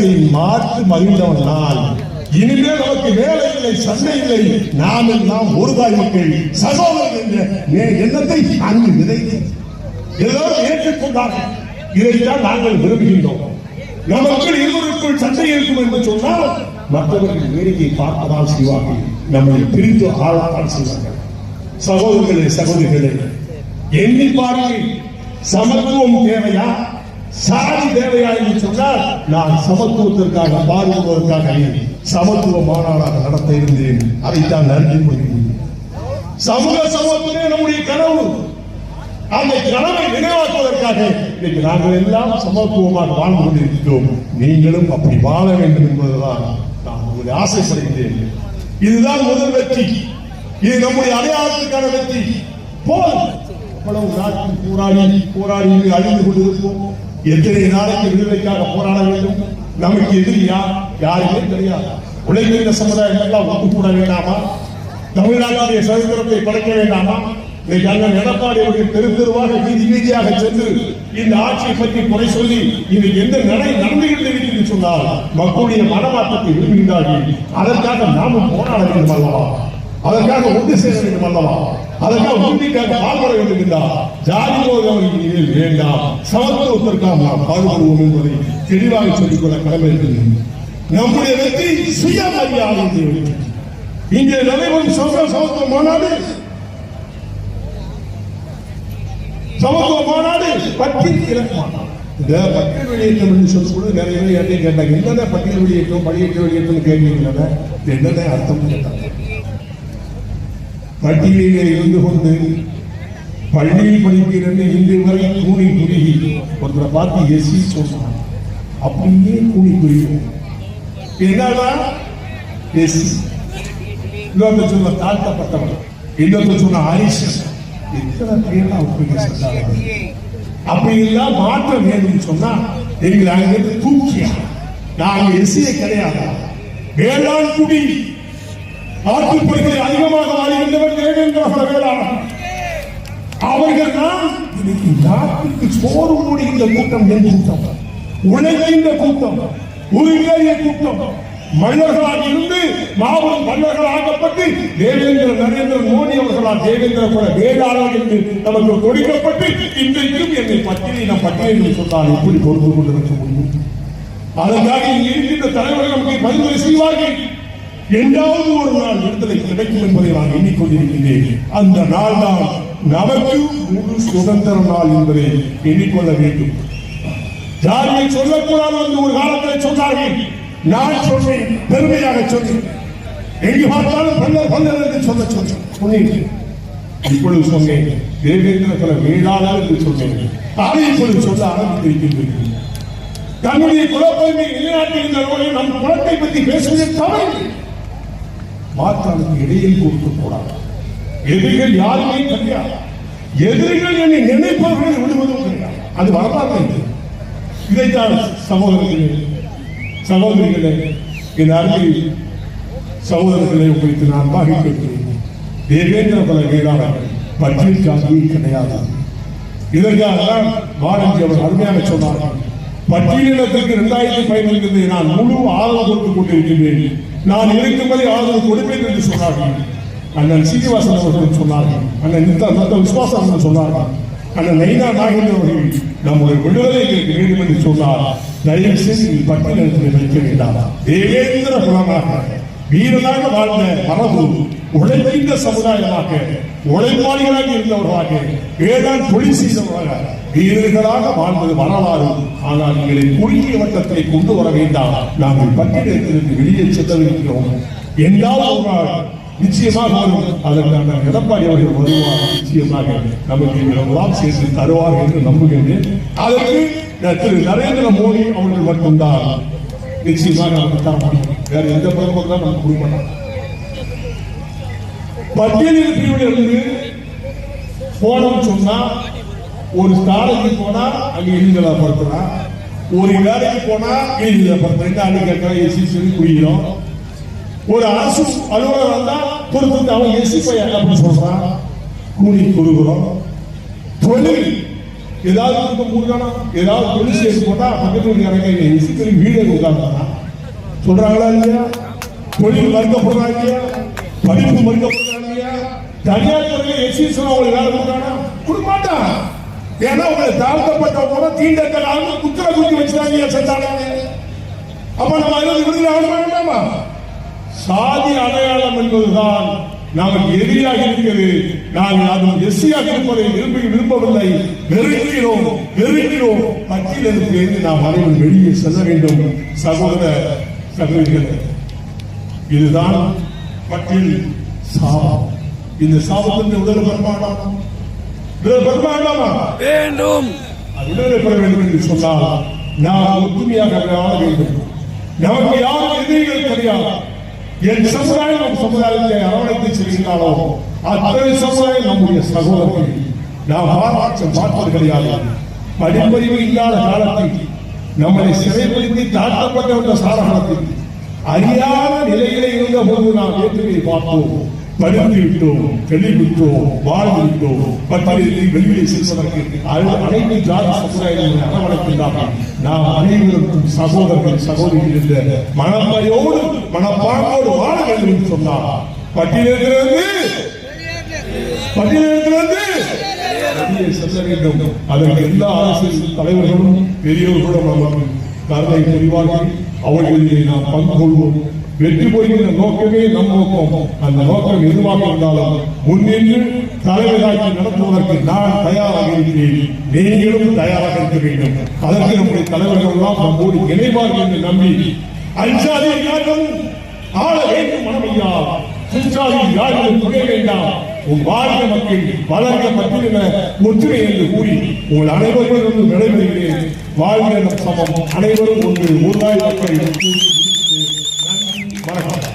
உலகை மாற்றி மகிழ்ந்தவன் நான் இனிமேல் நமக்கு வேலை இல்லை சண்டை இல்லை. நாம் எல்லாம் ஒரு தாய் மக்கள் சகோதரர் என்ற எண்ணத்தை அங்கு விதைத்து எல்லோரும் ஏற்றுக்கொண்டார்கள். இதைத்தான் நாங்கள் விரும்புகின்றோம். நமக்குள் இருவருக்குள் சண்டை இருக்கும் என்று சொன்னால் மற்றவர்கள் வேடிக்கை பார்க்கதான் செய்வார்கள். நம்மை பிரித்து ஆளாதான் செய்வார்கள். சகோதரர்களே சகோதரிகளே எண்ணி பாருங்கள். சமத்துவம் தேவையா? சாதி தேவையா சொன்னால் நான் சமத்துவத்திற்காக பாடுபடுவதற்காக சமத்துவ மாநாடாக நடத்த இருந்தேன். அதைத்தான் நன்றி முடியும் சமூக சமத்துவமே நம்முடைய கனவு. அந்த கனவை நினைவாக்குவதற்காக இன்னைக்கு நாங்கள் எல்லாம் சமத்துவமாக வாழ்ந்து கொண்டிருக்கிறோம். நீங்களும் அப்படி வாழ வேண்டும் என்பதுதான் நான் உங்களை ஆசைப்படுகிறேன். இதுதான் முதல் வெற்றி. இது நம்முடைய அடையாளத்துக்கான வெற்றி. போல் இவ்வளவு நாட்டில் போராடி போராடி அழிந்து கொண்டிருப்போம். எத்தனை நாளைக்கு விடுதலைக்காக போராட வேண்டும்? நமக்கு எதிரி யார்? யாருமே தெரியாது. உலகின சமுதாயம் எல்லாம் ஒன்று கூட வேண்டாமா? தமிழ்நாட்டுடைய சுதந்திரத்தை படைக்க வேண்டாமா? இன்னைக்கு அண்ணன் எடப்பாடி அவர்கள் தெரு தெருவாக வீதி வீதியாக சென்று இந்த ஆட்சியை பற்றி குறை சொல்லி இன்னைக்கு எந்த நடை நடந்து கொண்டிருக்கிறது சொன்னால் மக்களுடைய மனமாற்றத்தை விரும்புகின்றார்கள். அதற்காக நாமும் போராட வேண்டும் அல்லவா அதற்காக ஒன்று சேர வேண்டும் அல்லவா அதற்காக உறுதிக்காக பால்பட வேண்டும் என்றால் ஜாதி போதவர்கள் இனிமேல் வேண்டாம். சமத்துவத்திற்காக நாம் பாடுபடுவோம் என்பதை தெளிவாக சொல்லிக்கொள்ள கடமை இருக்கிறது. நம்முடைய வெற்றி சுயமரியாதை இங்கே நடைபெறும் சமூக சமத்துவ மாநாடு. சமத்துவ மாநாடு பட்டியல் இலக்கம் இந்த பட்டியல் வெளியேற்றம் என்று சொல்லக்கூட நிறைய பேர் கேட்டாங்க? என்னென்ன பட்டியல் வெளியேற்றம் படியேற்ற வெளியேற்றம் கேட்கிறீங்களா என்னென்ன? அர்த்தம் கேட்டாங்க பட்டியலிலே இருந்து கொண்டு பள்ளியில் படிக்கிறேன்னு இன்று வரை கூணி குறுகி. ஒருத்தரை பார்த்து எசி சொன்னான். அப்படியே கூணி குறுகும் என்னடா? எசி இன்னொருத்தர் சொன்ன தாழ்த்தப்பட்டவன் இன்னொருத்தர் சொன்ன ஆரிஷன் எத்தனை பேர்லாம் ஒப்புங்க சொன்னாங்க அப்படி எல்லாம் மாற்றம் வேணும்னு சொன்னா எங்களை அங்கிருந்து தூக்கியா? நாங்க எசிய கிடையாது? வேளாண் குடி ஆற்றுப்படுகை அதிகமாக வாழ்கின்றவர் தேவேந்திர அவர்கள் தான் இன்னைக்கு நாட்டுக்கு சோறு மூடுகின்ற கூட்டம் என் கூட்டம் உழைக்கின்ற கூட்டம் உருகேறிய கூட்டம். மன்னர்களாக இருந்து மாபெரும் மன்னர்களாகப்பட்டு தேவேந்திர நரேந்திர மோடி அவர்களால் தேவேந்திர குல வேளாளர் என்று நமக்கு கொடுக்கப்பட்டு இன்றைக்கும் என்னை பட்டியலை நான் பட்டியலில் சொன்னால் எப்படி பொறுத்து கொண்டிருக்க முடியும்? அதற்காக இங்கே இருக்கின்ற தலைவர்கள் நமக்கு பரிந்துரை செய்வார்கள். என்றாவது ஒரு நாள் விடுதலை கிடைக்கும் என்பதை நான் எண்ணிக்கொண்டிருக்கின்றேன் அந்த நாள் தான் நமக்கு முழு சுதந்திர நாள் என்பதை எண்ணிக்கொள்ள வேண்டும். யாரையும் சொல்லக்கூடாது என்று ஒரு காலத்தில் சொன்னார்கள். நான் சொல்றேன் பெருமையாக சொல்றேன் எங்கு பார்த்தாலும் பல்லர் பல்லர் என்று சொல்ல சொல்றேன் சொன்னீங்க இப்பொழுது சொன்னேன். தேவேந்திர பல வேளாளர் என்று சொன்னேன். அதை இப்பொழுது சொல்ல ஆரம்பித்திருக்கின்றேன். தன்னுடைய குலப்பெருமை நிலைநாட்டுகின்ற நம் குலத்தை பற்றி பேசுவது தவறு மாற்றாளுக்கு இடையில் கொடுத்து கூடாது. எதிரிகள் யாருமே கிடையாது எதிரிகள் என்னை நினைப்பவர்களை விடுவதும் கிடையாது. அது வரலாறு இது. இதைத்தான் சகோதரர்களே சகோதரிகளே என் அருகில் சகோதரர்களை குறித்து நான் பாகிக்கிறேன் தேவேந்திர பல வேளாளர் பட்டியல் ஜாதியே கிடையாது. இதற்காக தான் பாரதி அவர் அருமையாக சொன்னார்கள். பட்டியலினத்திற்கு இரண்டாயிரத்தி பதினைந்து நான் முழு ஆதரவு கொடுத்துக் கொண்டிருக்கின்றேன். நான் இருக்கும்படி ஆதரவு கொடுப்பேன் என்று சொன்னார்கள். அண்ணன் சீனிவாசன் அவர்கள் சொன்னார்கள். அண்ணன் நித்த விஸ்வாசம் அவர்கள் சொன்னார்கள். அண்ணன் நைனா நாகேந்திர அவர்கள் நம்முடைய விடுதலை வேண்டும் என்று சொன்னார். தயவு செய்து நீ வைக்க வேண்டாம். தேவேந்திர குலமாக வீரனாக வாழ்ந்த மரபு உழைக்கின்ற சமுதாயமாக உழைப்பாளிகளாக இருந்தவர்களாக வேளாண் தொழில் செய்தவர்களாக வீரர்களாக வாழ்ந்தது வரலாறு. ஆனால் எங்களை குறுகிய வட்டத்தை கொண்டு வர வேண்டாம். நாங்கள் பட்டியலத்திலிருந்து வெளியே செல்லவிருக்கிறோம். என்றால் ஒரு நாள் நிச்சயமாக வரும் அதற்கான எடப்பாடி அவர்கள் வருவார். நிச்சயமாக நமக்கு எல்லாம் சேர்த்து தருவார் என்று நம்புகின்றேன். அதற்கு திரு நரேந்திர மோடி அவர்கள் மட்டும்தான் நிச்சயமாக நமக்கு தர முடியும். வேற எந்த பிரதமர் தான் நமக்கு கொடுக்க பட்டியலில் பிரிவில் இருந்து போனோம் சொன்னா ஒரு ஸ்டாலுக்கு போனா அங்க இழிஞ்சலா படுத்துறான் ஒரு வேலைக்கு போனா இழிஞ்சலா படுத்துறேன் அன்னைக்கு கேட்கறோம் எசி சொல்லி குடிக்கிறோம் ஒரு அரசு அலுவலர் வந்தா பொறுத்து அவன் எசி பையன் அப்படின்னு சொல்றான். கூலி கொடுக்குறோம். தொழில் ஏதாவது கொடுக்க கொடுக்கானா ஏதாவது தொழில் செய்து போட்டா பக்கத்து வீட்டுக்காரங்க சொல்லி வீடு கொடுக்காங்க சொல்றாங்களா இல்லையா? தொழில் மறுக்கப்படுறாங்க இல்லையா? படிப்பு மறுக்கப்படுறாங்க இல்லையா? தனியார் துறையில எக்ஸிஸ் அவங்களுக்கு வேலை கொடுக்கானா கொடுக்க மாட்டான். ஏன்னா உங்களை தாழ்த்தப்பட்டவங்க தீண்டத்தலாக குத்திர குத்தி வச்சுட்டாங்க செத்தாங்க? அப்ப நம்ம அதில் விடுதலை ஆக வேண்டாமா? சாதி அடையாளம் என்பதுதான் நாம் எதிரியாக இருக்கிறது. நாங்கள் அதுவும் எஸ்சியாக இருப்பதை விரும்பி விரும்பவில்லை. வெறுக்கிறோம் வெறுக்கிறோம். பட்டியலிருந்து நாம் அனைவரும் வெளியே செல்ல வேண்டும் சகோதர சகோதரிகளே. இதுதான் பட்டியல் சாபம். இந்த சாபத்தின் உடல் பெருமாடாமா வேண்டும். அது விடுதலை பெற வேண்டும் என்று சொன்னால் நாம் ஒற்றுமையாக வாழ வேண்டும். நமக்கு யாரும் எதிரிகள் கிடையாது என் சமுதாயம் நம் சமுதாயத்தை அரவணைத்து செல்கிறாரோ அத்தனை சமுதாயம் நம்முடைய சகோதரர்கள் நாம் பாராட்சம் பார்ப்பது கிடையாது படிப்பறிவு இல்லாத காலத்தில் நம்மளை சிறைப்படுத்தி தாக்கப்பட்ட வந்த சாரகத்தில் அறியாத நிலையிலே இருந்த போது நாம் ஏற்றுமையை பார்த்தோம். படித்து விட்டோம் தெளிவிட்டோம் வாழ்ந்து விட்டோம் பட்டியலில் வெளியே செல்வதற்கு அனைத்து ஜாதி சமுதாயங்களை அரவணைக்கின்றார்கள் நாம் அனைவருக்கும் சகோதரர்கள் சகோதரிகள் என்ற மனப்பையோடு மனப்பாங்கோடு வாழ வேண்டும் என்று சொன்னார். பட்டியலிருந்து பட்டியலிருந்து செல்ல வேண்டும். அதற்கு எல்லா அரசியல் தலைவர்களும் பெரியவர்களும் நமக்கு கருணை புரிவார்கள். அவர்களிலே நாம் பங்கு கொள்வோம். வெற்றி பெறுகின்ற நோக்கமே நம் நோக்கம். அந்த நோக்கம் எதுவாக இருந்தாலும் முன்னின்று தலைவராட்சி நடத்துவதற்கு நான் தயாராக இருக்கிறேன். நீங்களும் தயாராக இருக்க வேண்டும். அதற்கு நம்முடைய தலைவர்கள் எல்லாம் நம்மோடு இணைவார்கள் என்று நம்பி அஞ்சாதே யாரும் ஆள வேண்டும் மனமையா சிற்றாதி யாரும் துணை வேண்டாம். உன் வாழ்க மக்கள் வளர்க என ஒற்றுமை என்று கூறி உங்கள் அனைவரும் விடைபெறுகிறேன். வாழ்க சமம். அனைவரும் ஒன்று. ஊராய் மக்கள் Спасибо.